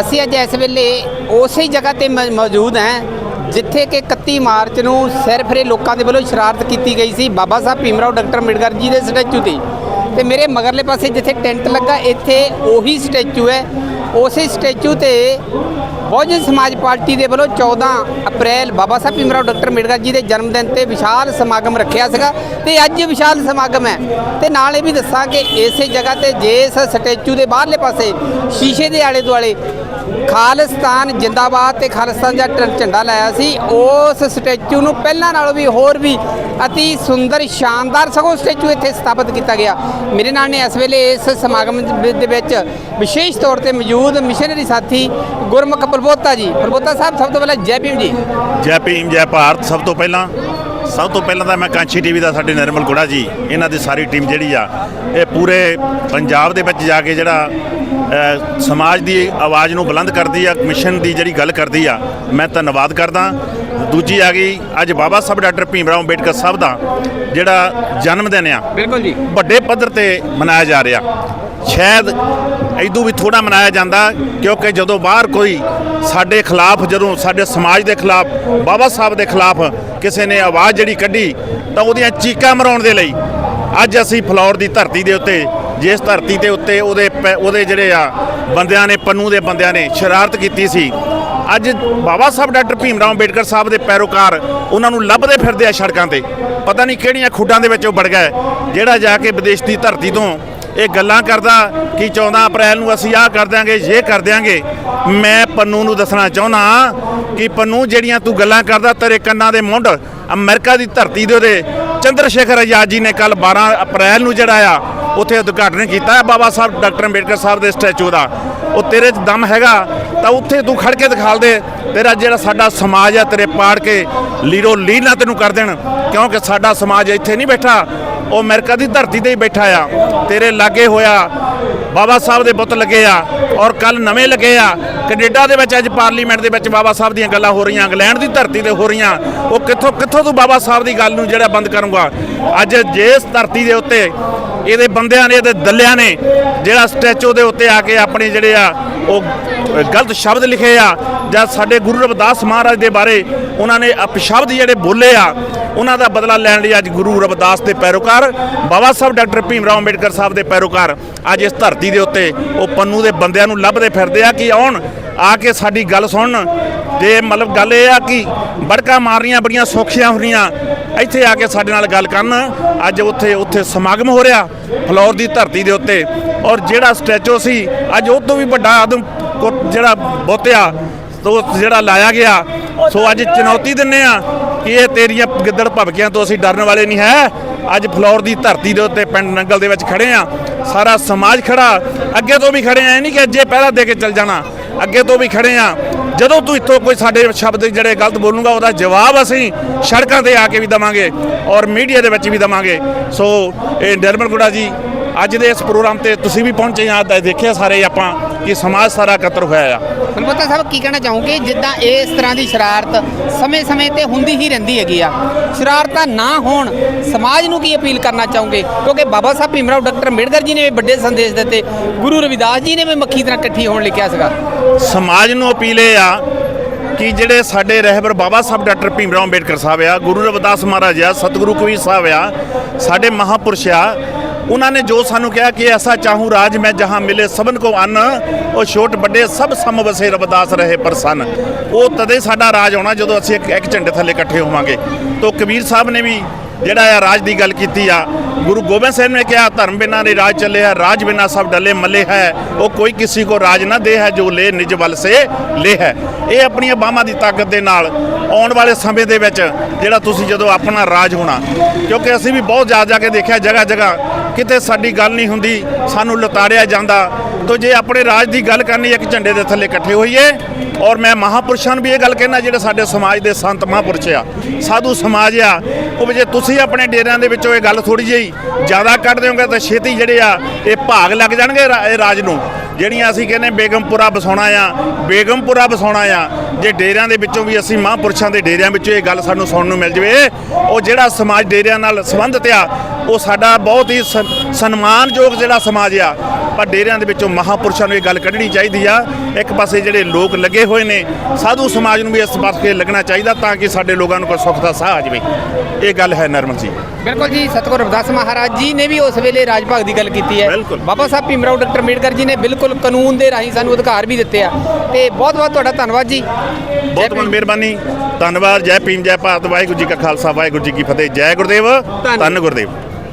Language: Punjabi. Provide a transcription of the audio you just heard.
ਅਸੀਂ ਅੱਜ ਇਸ ਵੇਲੇ ਉਸੇ ਜਗ੍ਹਾ ਤੇ ਮ- ਮੌਜੂਦ ਹਾਂ, ਜਿੱਥੇ ਕਿ 31 ਮਾਰਚ ਨੂੰ ਸਿਰਫਰੇ ਲੋਕਾਂ ਦੇ ਵੱਲੋਂ ਸ਼ਰਾਰਤ ਕੀਤੀ ਗਈ ਸੀ। ਬਾਬਾ ਸਾਹਿਬ ਭੀਮਰਾਓ ਡਾਕਟਰ ਅੰਬੇਡਕਰ ਜੀ ਦੇ ਸਟੈਚੂ ਤੇ। ਤੇ ਮੇਰੇ ਮਗਰਲੇ ਪਾਸੇ ਜਿੱਥੇ ਟੈਂਟ ਲੱਗਾ, ਇੱਥੇ ਉਹੀ ਸਟੈਚੂ ਹੈ। ਉਸੇ ਸਟੈਚੂ ਤੇ ਬਹੁਜਨ ਸਮਾਜ ਪਾਰਟੀ ਦੇ ਵੱਲੋਂ 14 ਅਪ੍ਰੈਲ ਬਾਬਾ ਸਾਹਿਬ ਭੀਮਰਾਓ ਡਾਕਟਰ ਅੰਬੇਡਕਰ ਜੀ ਦੇ ਜਨਮ ਦਿਨ ਤੇ ਵਿਸ਼ਾਲ ਸਮਾਗਮ ਰੱਖਿਆ ਸੀਗਾ ਤੇ ਅੱਜ ਵਿਸ਼ਾਲ ਸਮਾਗਮ ਹੈ। ਤੇ ਨਾਲ ਇਹ ਵੀ ਦੱਸਾਂ ਕਿ ਇਸੇ ਜਗ੍ਹਾ ਤੇ ਜਿਸ ਸਟੈਚੂ ਦੇ ਬਾਹਰਲੇ ਪਾਸੇ ਸ਼ੀਸ਼ੇ ਦੇ ਆਲੇ ਦੁਆਲੇ ਖਾਲਿਸਤਾਨ ਜਿੰਦਾਬਾਦ ਤੇ ਖਾਲਿਸਤਾਨ ਦਾ ਝੰਡਾ ਲਾਇਆ ਸੀ। ਉਸ ਸਟੈਚੂ ਨੂੰ ਪਹਿਲਾਂ ਨਾਲੋਂ ਵੀ ਹੋਰ ਵੀ ਅਤੀ ਸੁੰਦਰ, ਸ਼ਾਨਦਾਰ ਸਗੋਂ ਸਟੈਚੂ ਇੱਥੇ ਸਥਾਪਿਤ ਕੀਤਾ ਗਿਆ। ਮੇਰੇ ਨਾਲ ਨੇ ਇਸ ਵੇਲੇ ਇਸ ਸਮਾਗਮ ਦੇ ਵਿੱਚ ਵਿਸ਼ੇਸ਼ ਤੌਰ ਤੇ ਮੌਜੂਦ ਮਿਸ਼ਨਰੀ ਸਾਥੀ ਗੁਰਮੁਖ ਪ੍ਰਬੋਤਾ ਜੀ। ਪ੍ਰਬੋਤਾ ਸਾਹਿਬ, ਸਭ ਤੋਂ ਪਹਿਲਾਂ ਜੈ ਭੀਮ ਜੀ। ਜੈ ਭੀਮ, ਜੈ ਭਾਰਤ, ਸਭ ਤੋਂ ਪਹਿਲਾਂ ਸਭ ਤੋਂ ਪਹਿਲਾਂ ਤਾਂ ਮੈਂ ਕਾਂਚੀ ਟੀਵੀ ਦਾ ਸਾਡੇ ਨਿਰਮਲ ਗੁੜਾ ਜੀ ਇਹਨਾਂ ਦੀ ਸਾਰੀ ਟੀਮ ਜਿਹੜੀ ਆ ਇਹ ਪੂਰੇ ਪੰਜਾਬ ਦੇ ਵਿੱਚ ਜਾ ਕੇ ਜਿਹੜਾ ਸਮਾਜ ਦੀ ਆਵਾਜ਼ ਨੂੰ ਬੁਲੰਦ ਕਰਦੀ ਆ ਮਿਸ਼ਨ ਦੀ ਜਿਹੜੀ ਗੱਲ ਕਰਦੀ ਆ ਮੈਂ ਧੰਨਵਾਦ ਕਰਦਾ। ਦੂਜੀ ਆ ਗਈ ਅੱਜ ਬਾਬਾ ਸਾਹਿਬ ਡਾਕਟਰ ਭੀਮ ਰਾਓ ਅੰਬੇਡਕਰ ਸਾਹਿਬ ਦਾ ਜਿਹੜਾ ਜਨਮ ਦਿਨ ਆ ਬਿਲਕੁਲ ਜੀ। ਵੱਡੇ ਪੱਧਰ ਤੇ ਮਨਾਇਆ ਜਾ ਰਿਹਾ। ਸ਼ਾਇਦ ਇਦੋਂ ਵੀ ਥੋੜਾ ਮਨਾਇਆ ਜਾਂਦਾ ਕਿਉਂਕਿ ਜਦੋਂ ਬਾਹਰ ਕੋਈ ਸਾਡੇ ਖਿਲਾਫ ਜਦੋਂ ਸਾਡੇ ਸਮਾਜ ਦੇ ਖਿਲਾਫ ਬਾਬਾ ਸਾਹਿਬ ਦੇ ਖਿਲਾਫ ਕਿਸੇ ਨੇ ਆਵਾਜ਼ ਜਿਹੜੀ ਕੱਢੀ ਤਾਂ ਉਹਦੀਆਂ ਚੀਕਾਂ ਮਰਾਉਣ ਦੇ ਲਈ ਅੱਜ ਅਸੀਂ ਫਲੌਰ ਦੀ ਧਰਤੀ ਦੇ ਉੱਤੇ, ਜਿਸ ਧਰਤੀ ਦੇ ਉੱਤੇ ਉਹਦੇ ਪੈ- ਉਹਦੇ ਜਿਹੜੇ ਆ ਬੰਦਿਆਂ ਨੇ, ਪੰਨੂ ਦੇ ਬੰਦਿਆਂ ਨੇ ਸ਼ਰਾਰਤ ਕੀਤੀ ਸੀ। ਅੱਜ ਬਾਬਾ ਸਾਹਿਬ ਡਾਕਟਰ ਭੀਮ ਰਾਓ ਅੰਬੇਡਕਰ ਸਾਹਿਬ ਦੇ ਪੈਰੋਕਾਰ ਉਹਨਾਂ ਨੂੰ ਲੱਭਦੇ ਫਿਰਦੇ ਆ ਸੜਕਾਂ ਤੇ। ਪਤਾ ਨਹੀਂ ਕਿਹੜੀਆਂ ਖੁੱਡਾਂ ਦੇ ਵਿੱਚ ਉਹ ਵੜ ਗਏ, ਜਿਹੜਾ ਜਾ ਕੇ ਵਿਦੇਸ਼ ਦੀ ਧਰਤੀ ਤੋਂ ਇਹ ਗੱਲਾਂ ਕਰਦਾ ਕਿ 14 ਅਪ੍ਰੈਲ ਨੂੰ ਅਸੀਂ ਆਹ ਕਰ ਦਿਆਂਗੇ ਇਹ ਕਰ ਦਿਆਂਗੇ। ਮੈਂ ਪੰਨੂ ਨੂੰ ਦੱਸਣਾ ਚਾਹੁੰਦਾ ਕਿ ਪੰਨੂ, ਜਿਹੜੀਆਂ ਤੂੰ ਗੱਲਾਂ ਕਰਦਾ, ਤੇਰੇ ਕੰਨਾਂ ਦੇ ਮੁੰਡ, ਅਮਰੀਕਾ ਦੀ ਧਰਤੀ ਦੇ ਉਹਦੇ ਚੰਦਰ ਸ਼ੇਖਰ ਆਜ਼ਾਦ ਜੀ ਨੇ ਕੱਲ 12 ਅਪ੍ਰੈਲ ਨੂੰ ਜਿਹੜਾ ਆ, ਉੱਥੇ ਉਦਘਾਟਨ ਕੀਤਾ ਹੈ। ਬਾਬਾ ਸਾਹਿਬ, ਡਾਕਟਰ ਅੰਬੇਡਕਰ ਸਾਹਿਬ ਦੇ ਸਟੈਚੂ ਦਾ। ਉਹ ਤੇਰੇ 'ਚ ਦਮ ਹੈਗਾ, ਤਾਂ ਉੱਥੇ ਤੂੰ ਖੜ ਕੇ ਦਿਖਾਲ ਦੇ। ਤੇਰਾ ਜਿਹੜਾ ਸਾਡਾ ਸਮਾਜ ਆ, ਤੇਰੇ ਪਾੜ ਕੇ ਲੀਰੋ ਲੀ ਨਾ ਤੈਨੂੰ ਕਰ ਦੇਣ, ਕਿਉਂਕਿ ਸਾਡਾ ਸਮਾਜ ਇੱਥੇ ਨਹੀਂ ਬੈਠਾ। ਉਹ ਅਮਰੀਕਾ ਦੀ ਧਰਤੀ ਤੇ ਹੀ ਬੈਠਾ ਆ। ਤੇਰੇ ਲਾਗੇ ਹੋਇਆ ਬਾਬਾ ਸਾਹਿਬ ਦੇ ਬੁੱਤ ਲੱਗੇ ਆ ਔਰ ਕੱਲ ਨਵੇਂ ਲੱਗੇ ਆ। ਕੈਨੇਡਾ ਦੇ ਵਿੱਚ ਅੱਜ ਪਾਰਲੀਮੈਂਟ ਦੇ ਵਿੱਚ ਬਾਬਾ ਸਾਹਿਬ ਦੀਆਂ ਗੱਲਾਂ ਹੋ ਰਹੀਆਂ, ਇੰਗਲੈਂਡ ਦੀ ਧਰਤੀ ਤੇ ਹੋ ਰਹੀਆਂ। ਉਹ ਕਿੱਥੋਂ ਕਿੱਥੋਂ ਤੂੰ ਬਾਬਾ ਸਾਹਿਬ ਦੀ ਗੱਲ ਨੂੰ ਜਿਹੜਾ ਬੰਦ ਕਰੂੰਗਾ? ਅੱਜ ਜਿਸ ਧਰਤੀ ਦੇ ਉੱਤੇ ਇਹਦੇ ਬੰਦਿਆਂ ਨੇ, ਇਹਦੇ ਦੱਲਿਆਂ ਨੇ ਜਿਹੜਾ ਸਟੈਚੂ ਦੇ ਉੱਤੇ ਆ ਕੇ ਆਪਣੇ ਜਿਹੜੇ ਆ, ਉਹ ਗਲਤ ਸ਼ਬਦ ਲਿਖੇ ਆ ਜਾਂ ਸਾਡੇ ਗੁਰੂ ਰਵਿਦਾਸ ਮਹਾਰਾਜ ਦੇ ਬਾਰੇ ਉਹਨਾਂ ਨੇ ਅਪਸ਼ਬਦ ਜਿਹੜੇ ਬੋਲੇ ਆ ਉਹਨਾਂ ਦਾ ਬਦਲਾ ਲੈਣ ਲਈ ਅੱਜ ਗੁਰੂ ਰਵਿਦਾਸ ਦੇ ਪੈਰੋਕਾਰ, ਬਾਬਾ ਸਾਹਿਬ ਡਾਕਟਰ ਭੀਮ ਰਾਓ ਅੰਬੇਡਕਰ ਸਾਹਿਬ ਦੇ ਪੈਰੋਕਾਰ ਅੱਜ ਇਸ ਧਰਤੀ ਦੇ ਉੱਤੇ ਉਹ ਪੰਨੂ ਦੇ ਬੰਦਿਆਂ ਨੂੰ ਲੱਭਦੇ ਫਿਰਦੇ ਆ ਕਿ ਆਉਣ, ਆ ਕੇ ਸਾਡੀ ਗੱਲ ਸੁਣਨ। ਜੇ ਮਤਲਬ ਗੱਲ ਇਹ ਆ ਕਿ ਬੜਕਾ ਮਾਰਨੀਆਂ, ਬੜੀਆਂ ਸੌਖੀਆਂ ਹੋ ਰਹੀਆਂ ਇੱਥੇ ਆ ਕੇ ਸਾਡੇ ਨਾਲ ਗੱਲ ਕਰਨ। ਅੱਜ ਉੱਥੇ ਉੱਥੇ ਸਮਾਗਮ ਹੋ ਰਿਹਾ ਫਲੋਰ ਦੀ ਧਰਤੀ ਦੇ ਉੱਤੇ। ਔਰ ਜਿਹੜਾ ਸਟੈਚੂ ਸੀ, ਅੱਜ ਉਹ ਤੋਂ ਵੀ ਵੱਡਾ ਆਦਮ ਕੋ- ਜਿਹੜਾ ਬੋਤਿਆ ਤੋ ਜਿਹੜਾ ਲਾਇਆ ਗਿਆ। ਸੋ ਅੱਜ ਚੁਣੌਤੀ ਦਿੰਨੇ ਆ ਕਿ ਇਹ ਤੇਰੀਆਂ ਗਿੱਦੜ ਭਵਕਿਆਂ ਤੋਂ ਅਸੀਂ ਡਰਨ ਵਾਲੇ ਨਹੀਂ ਹੈ। ਅੱਜ ਫਲੋਰ ਦੀ ਧਰਤੀ ਦੇ ਉੱਤੇ ਪਿੰਡ ਨੰਗਲ ਦੇ ਵਿੱਚ ਖੜੇ ਆ ਸਾਰਾ ਸਮਾਜ ਖੜਾ। ਅੱਗੇ ਤੋਂ ਵੀ ਖੜੇ ਆ ਇਹ ਨਹੀਂ ਕਿ ਅੱਜੇ ਪਹਿਲਾਂ ਦੇ ਕੇ ਚੱਲ ਜਾਣਾ। ਅੱਗੇ ਤੋਂ ਵੀ ਖੜੇ ਆ ਜਦੋਂ ਤੂੰ ਇੱਥੋਂ ਕੋਈ ਸਾਡੇ ਸ਼ਬਦ ਜਿਹੜੇ ਗਲਤ ਬੋਲੂਗਾ, ਉਹਦਾ ਜਵਾਬ ਅਸੀਂ ਸੜਕਾਂ ਤੇ ਆ ਕੇ ਵੀ ਦਵਾਂਗੇ ਔਰ ਮੀਡੀਆ ਦੇ ਵਿੱਚ ਵੀ ਦਵਾਂਗੇ। ਸੋ, ਇਹ ਨਿਰਮਲ ਗੁੜਾ ਜੀ, ਅੱਜ ਦੇ ਇਸ ਪ੍ਰੋਗਰਾਮ ਤੇ ਤੁਸੀਂ ਵੀ ਪਹੁੰਚੇ ਆ ਦੇਖਿਆ ਸਾਰੇ ਆਪਾਂ ਕਿ ਸਮਾਜ ਸਾਰਾ ਇਕੱਤਰ ਹੋਇਆ ਆ। ਪ੍ਰਬੋਤਾ ਸਾਹਿਬ ਕੀ ਕਹਿਣਾ ਚਾਹੋਗੇ? ਜਿੱਦਾਂ ਇਸ ਤਰ੍ਹਾਂ ਦੀ ਸ਼ਰਾਰਤ ਸਮੇਂ-ਸਮੇਂ ਤੇ ਹੁੰਦੀ ਹੀ ਰਹਿੰਦੀ ਹੈਗੀ ਆ। ਸ਼ਰਾਰਤਾਂ ਨਾ ਹੋਣ ਸਮਾਜ ਨੂੰ ਕੀ ਅਪੀਲ ਕਰਨਾ ਚਾਹੋਗੇ? ਕਿਉਂਕਿ ਬਾਬਾ ਸਾਹਿਬ ਭੀਮਰਾਓ ਡਾਕਟਰ ਅੰਬੇਡਕਰ ਜੀ ਨੇ ਵੀ ਵੱਡੇ ਸੰਦੇਸ਼ ਦਿੱਤੇ। ਗੁਰੂ ਰਵਿਦਾਸ ਜੀ ਨੇ ਵੀ ਮੱਖੀ ਤਰ੍ਹਾਂ ਇਕੱਠੀ ਹੋਣ ਲਿਖਿਆ ਸੀਗਾ। ਸਮਾਜ ਨੂੰ ਅਪੀਲ ਇਹ ਆ ਕਿ ਜਿਹੜੇ ਸਾਡੇ ਰਹਿਬਰ ਬਾਬਾ ਸਾਹਿਬ ਡਾਕਟਰ ਭੀਮ ਰਾਓ ਅੰਬੇਡਕਰ ਸਾਹਿਬ ਆ ਗੁਰੂ ਰਵਿਦਾਸ ਮਹਾਰਾਜ ਆ ਸਤਿਗੁਰੂ ਕਬੀਰ ਸਾਹਿਬ ਆ ਸਾਡੇ ਮਹਾਪੁਰਸ਼ ਆ ਉਹਨਾਂ ਨੇ ਜੋ ਸਾਨੂੰ ਕਿਹਾ ਕਿ ਐਸਾ ਚਾਹੂੰ ਰਾਜ ਮੈਂ ਜਹਾਂ ਮਿਲੇ ਸਭਨ ਕੋ ਅੰਨ, ਉਹ ਛੋਟ ਵੱਡੇ ਸਭ ਸਮ ਵਸੇ ਰਵਿਦਾਸ ਰਹੇ ਪ੍ਰਸੰਨ। ਉਹ ਤਦੇ ਸਾਡਾ ਰਾਜ ਆਉਣਾ ਜਦੋਂ ਅਸੀਂ ਇੱਕ ਇੱਕ ਝੰਡੇ ਥੱਲੇ ਇਕੱਠੇ ਹੋਵਾਂਗੇ। ਤੋਂ ਕਬੀਰ ਸਾਹਿਬ ਨੇ ਵੀ ਜਿਹੜਾ ਆ ਰਾਜ ਦੀ ਗੱਲ ਕੀਤੀ ਆ ਗੁਰੂ ਗੋਬਿੰਦ ਸਿੰਘ ਨੇ ਕਿਹਾ, ਧਰਮ ਬਿਨਾ ਨਹੀਂ ਰਾਜ ਚੱਲੇ ਹੈ ਰਾਜ ਬਿਨਾ ਸਭ ਡੱਲੇ ਮੱਲੇ ਹੈ। ਉਹ ਕੋਈ ਕਿਸੇ ਕੋ ਰਾਜ ਨਾ ਦੇ ਹੈ, ਜੋ ਲੈ ਨਿਜ ਵੱਲ ਸੇ ਲੈ ਹੈ। ਇਹ ਆਪਣੀਆਂ ਬਾਹਾਂ ਦੀ ਤਾਕਤ ਦੇ ਨਾਲ ਆਉਣ ਵਾਲੇ ਸਮੇਂ ਦੇ ਵਿੱਚ ਜਿਹੜਾ ਤੁਸੀਂ ਜਦੋਂ ਆਪਣਾ ਰਾਜ ਹੋਣਾ, ਕਿਉਂਕਿ ਅਸੀਂ ਵੀ ਬਹੁਤ ਜਾ ਜਾ ਕੇ ਦੇਖਿਆ, ਜਗ੍ਹਾ ਜਗ੍ਹਾ ਕਿਤੇ ਸਾਡੀ ਗੱਲ ਨਹੀਂ ਹੁੰਦੀ, ਸਾਨੂੰ ਲਤਾੜਿਆ ਜਾਂਦਾ। ਤੋ ਜੇ ਆਪਣੇ ਰਾਜ ਦੀ ਗੱਲ ਕਰਨੀ ਇੱਕ ਝੰਡੇ ਦੇ ਥੱਲੇ ਇਕੱਠੇ ਹੋਈਏ ਔਰ ਮੈਂ ਮਹਾਪੁਰਸ਼ਾਂ ਨੂੰ ਵੀ ਇਹ ਗੱਲ ਕਹਿਣਾ, ਜਿਹੜੇ ਸਾਡੇ ਸਮਾਜ ਦੇ ਸੰਤ ਮਹਾਪੁਰਸ਼ ਆ, ਸਾਧੂ ਸਮਾਜ ਆ, ਉਹ ਵੀ ਜੇ ਤੁਸੀਂ ਆਪਣੇ ਡੇਰਿਆਂ ਦੇ ਵਿੱਚੋਂ ਇਹ ਗੱਲ ਥੋੜੀ ਜਿਹੀ ਜ਼ਿਆਦਾ ਕੱਢ ਦਿਓਗੇ ਤਾਂ ਛੇਤੀ ਜਿਹੜੇ ਆ, ਇਹ ਭਾਗ ਲੱਗ ਜਾਣਗੇ ਰਾ- ਇਹ ਰਾਜ ਨੂੰ। ਜਿਹੜੀਆਂ ਅਸੀਂ ਕਹਿੰਦੇ ਬੇਗਮਪੁਰਾ ਬਸਾਉਣਾ ਆ, ਬੇਗਮਪੁਰਾ ਬਸਾਉਣਾ ਆ, ਜੇ ਡੇਰਿਆਂ ਦੇ ਵਿੱਚੋਂ ਵੀ ਅਸੀਂ ਮਹਾਂਪੁਰਸ਼ਾਂ ਦੇ ਡੇਰਿਆਂ ਵਿੱਚੋਂ ਇਹ ਗੱਲ ਸਾਨੂੰ ਸੁਣਨ ਨੂੰ ਮਿਲ ਜਵੇ, ਉਹ ਜਿਹੜਾ ਸਮਾਜ ਡੇਰਿਆਂ ਨਾਲ ਸੰਬੰਧਿਤ ਆ, ਉਹ ਸਾਡਾ ਬਹੁਤ ਹੀ ਸਨ- ਸਨਮਾਨਯੋਗ ਜਿਹੜਾ ਸਮਾਜ ਆ ਪਰ ਡੇਰਿਆਂ ਦੇ ਵਿੱਚੋਂ ਮਹਾਪੁਰਸ਼ਾਂ ਨੂੰ ਇਹ ਗੱਲ ਕੱਢਣੀ ਚਾਹੀਦੀ ਆ। ਇੱਕ ਪਾਸੇ ਜਿਹੜੇ ਲੋਕ ਲੱਗੇ ਹੋਏ ਨੇ ਸਾਧੂ ਸਮਾਜ ਨੂੰ ਵੀ ਇਸ ਪਾਸੇ ਲੱਗਣਾ ਚਾਹੀਦਾ ਤਾਂ ਕਿ ਸਾਡੇ ਲੋਕਾਂ ਨੂੰ ਕੋਈ ਸੁੱਖ ਦਾ ਸਾਹ ਆ ਜਾਵੇ। ਇਹ ਗੱਲ ਹੈ ਨਰਮਲ ਜੀ। ਬਿਲਕੁਲ ਜੀ ਸਤਿਗੁਰ ਰਵਿਦਾਸ ਮਹਾਰਾਜ ਜੀ ਨੇ ਵੀ ਉਸ ਵੇਲੇ ਰਾਜ ਭਾਗ ਦੀ ਗੱਲ ਕੀਤੀ ਹੈ। ਬਾਬਾ ਸਾਹਿਬ ਭੀਮਰਾਓ ਡਾਕਟਰ ਅੰਬੇਡਕਰ ਜੀ ਨੇ ਬਿਲਕੁਲ ਕਾਨੂੰਨ ਦੇ ਰਾਹੀਂ ਸਾਨੂੰ ਅਧਿਕਾਰ ਵੀ ਦਿੱਤੇ ਆ। ਤੇ ਬਹੁਤ ਬਹੁਤ ਤੁਹਾਡਾ ਧੰਨਵਾਦ ਜੀ। ਬਹੁਤ ਬਹੁਤ ਮਿਹਰਬਾਨੀ। ਧੰਨਵਾਦ ਜੈ ਭੀਮ ਜੈ ਭਾਰਤ ਵਾਹਿਗੁਰੂ ਜੀ ਕਾ ਖਾਲਸਾ ਵਾਹਿਗੁਰੂ ਜੀ ਕੀ ਫਤਿਹ। ਜੈ ਗੁਰਦੇਵ ਧੰਨ ਗੁਰਦੇਵ।